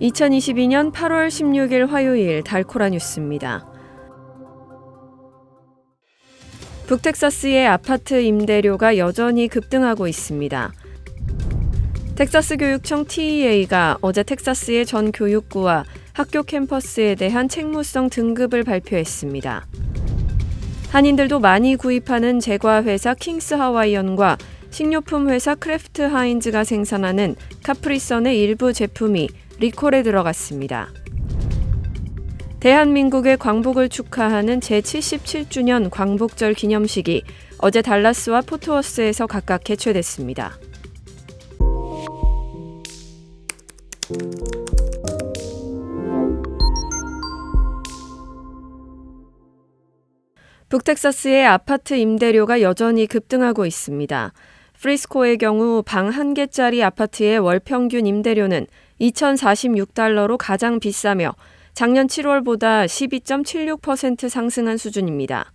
2022년 8월 16일 화요일 달코라 뉴스입니다. 북텍사스의 아파트 임대료가 여전히 급등하고 있습니다. 텍사스 교육청 TEA가 어제 텍사스의 전 교육구와 학교 캠퍼스에 대한 책무성 등급을 발표했습니다. 한인들도 많이 구입하는 제과 회사 킹스 하와이언과 식료품 회사 크래프트 하인즈가 생산하는 카프리선의 일부 제품이 리콜에 들어갔습니다. 대한민국의 광복을 축하하는 제77주년 광복절 기념식이 어제 달라스와 포트워스에서 각각 개최됐습니다. 북텍사스의 아파트 임대료가 여전히 급등하고 있습니다. 프리스코의 경우 방 한 개짜리 아파트의 월 평균 임대료는 2,046달러로 가장 비싸며 작년 7월보다 12.76% 상승한 수준입니다.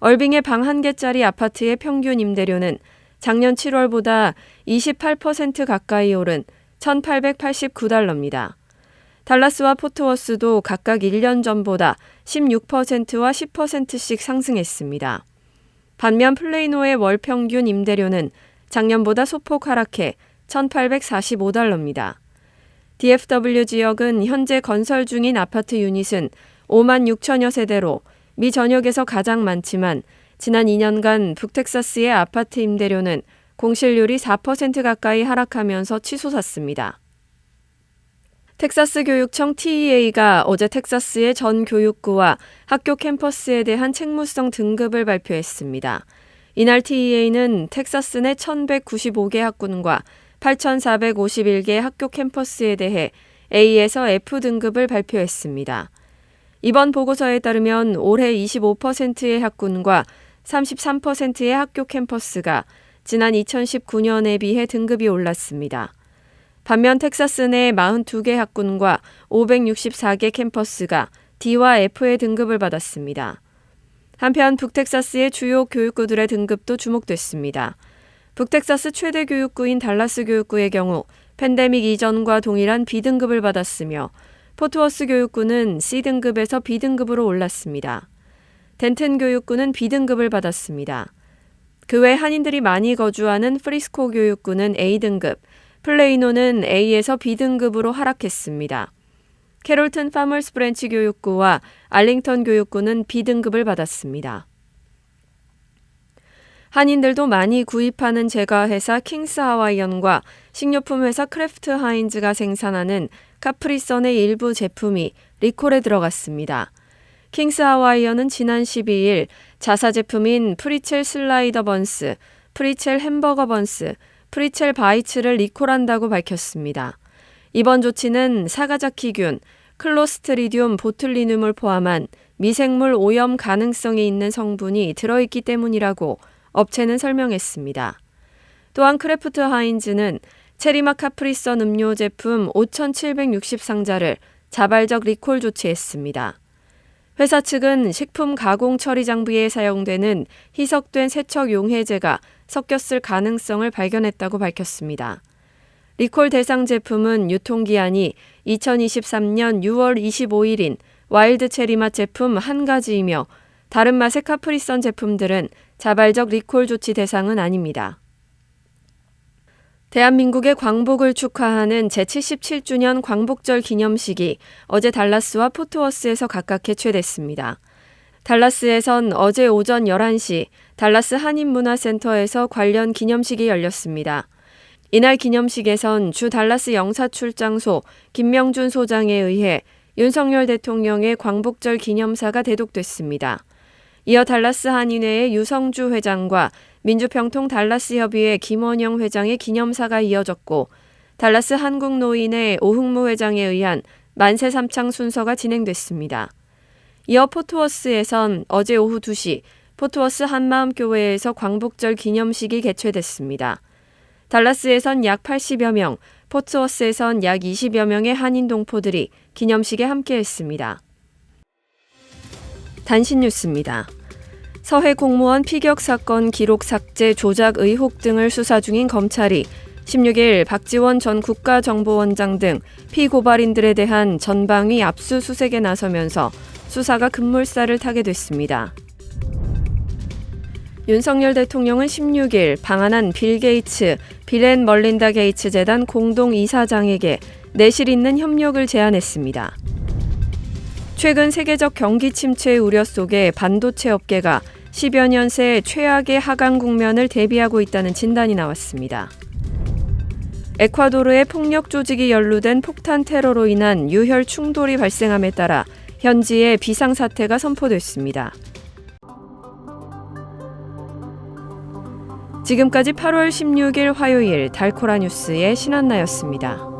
얼빙의 방 한 개짜리 아파트의 평균 임대료는 작년 7월보다 28% 가까이 오른 1,889달러입니다. 달라스와 포트워스도 각각 1년 전보다 16%와 10%씩 상승했습니다. 반면 플레이노의 월 평균 임대료는 작년보다 소폭 하락해 1,845달러입니다. DFW 지역은 현재 건설 중인 아파트 유닛은 5만 6천여 세대로 미 전역에서 가장 많지만 지난 2년간 북텍사스의 아파트 임대료는 공실률이 4% 가까이 하락하면서 치솟았습니다. 텍사스 교육청 TEA가 어제 텍사스의 전 교육구와 학교 캠퍼스에 대한 책무성 등급을 발표했습니다. 이날 TEA는 텍사스 내 1,195개 학군과 8,451개 학교 캠퍼스에 대해 A에서 F 등급을 발표했습니다. 이번 보고서에 따르면 올해 25%의 학군과 33%의 학교 캠퍼스가 지난 2019년에 비해 등급이 올랐습니다. 반면 텍사스 내 42개 학군과 564개 캠퍼스가 D와 F의 등급을 받았습니다. 한편 북텍사스의 주요 교육구들의 등급도 주목됐습니다. 북텍사스 최대 교육구인 달라스 교육구의 경우 팬데믹 이전과 동일한 B등급을 받았으며 포트워스 교육구는 C등급에서 B등급으로 올랐습니다. 덴튼 교육구는 B등급을 받았습니다. 그 외 한인들이 많이 거주하는 프리스코 교육구는 A등급, 플레이노는 A에서 B등급으로 하락했습니다. 캐롤튼 파머스 브랜치 교육구와 알링턴 교육구는 B등급을 받았습니다. 한인들도 많이 구입하는 제과 회사 킹스 하와이언과 식료품 회사 크래프트 하인즈가 생산하는 카프리선의 일부 제품이 리콜에 들어갔습니다. 킹스 하와이언은 지난 12일 자사 제품인 프리첼 슬라이더 번스, 프리첼 햄버거 번스, 프리첼 바이츠를 리콜한다고 밝혔습니다. 이번 조치는 사가자키균, 클로스트리디움 보툴리눔을 포함한 미생물 오염 가능성이 있는 성분이 들어있기 때문이라고 업체는 설명했습니다. 또한 크래프트 하인즈는 체리맛 카프리선 음료 제품 5,760 상자를 자발적 리콜 조치했습니다. 회사 측은 식품 가공 처리 장비에 사용되는 희석된 세척 용해제가 섞였을 가능성을 발견했다고 밝혔습니다. 리콜 대상 제품은 유통기한이 2023년 6월 25일인 와일드 체리맛 제품 한 가지이며 다른 맛의 카프리선 제품들은 자발적 리콜 조치 대상은 아닙니다. 대한민국의 광복을 축하하는 제77주년 광복절 기념식이 어제 달라스와 포트워스에서 각각 개최됐습니다. 달라스에선 어제 오전 11시 달라스 한인문화센터에서 관련 기념식이 열렸습니다. 이날 기념식에선 주 달라스 영사 출장소 김명준 소장에 의해 윤석열 대통령의 광복절 기념사가 대독됐습니다. 이어 달라스 한인회의 유성주 회장과 민주평통 달라스 협의회 김원영 회장의 기념사가 이어졌고 달라스 한국노인회 오흥무 회장에 의한 만세 삼창 순서가 진행됐습니다. 이어 포트워스에선 어제 오후 2시 포트워스 한마음교회에서 광복절 기념식이 개최됐습니다. 달라스에선 약 80여 명, 포트워스에선 약 20여 명의 한인 동포들이 기념식에 함께했습니다. 단신 뉴스입니다. 서해 공무원 피격 사건 기록 삭제 조작 의혹 등을 수사 중인 검찰이 16일 박지원 전 국가정보원장 등 피고발인들에 대한 전방위 압수수색에 나서면서 수사가 급물살을 타게 됐습니다. 윤석열 대통령은 16일 방한한 빌 게이츠, 빌앤 멀린다 게이츠 재단 공동 이사장에게 내실 있는 협력을 제안했습니다. 최근 세계적 경기 침체 우려 속에 반도체 업계가 10여 년 새 최악의 하강 국면을 대비하고 있다는 진단이 나왔습니다. 에콰도르의 폭력 조직이 연루된 폭탄 테러로 인한 유혈 충돌이 발생함에 따라 현지에 비상 사태가 선포됐습니다. 지금까지 8월 16일 화요일 달코라 뉴스의 신한나였습니다.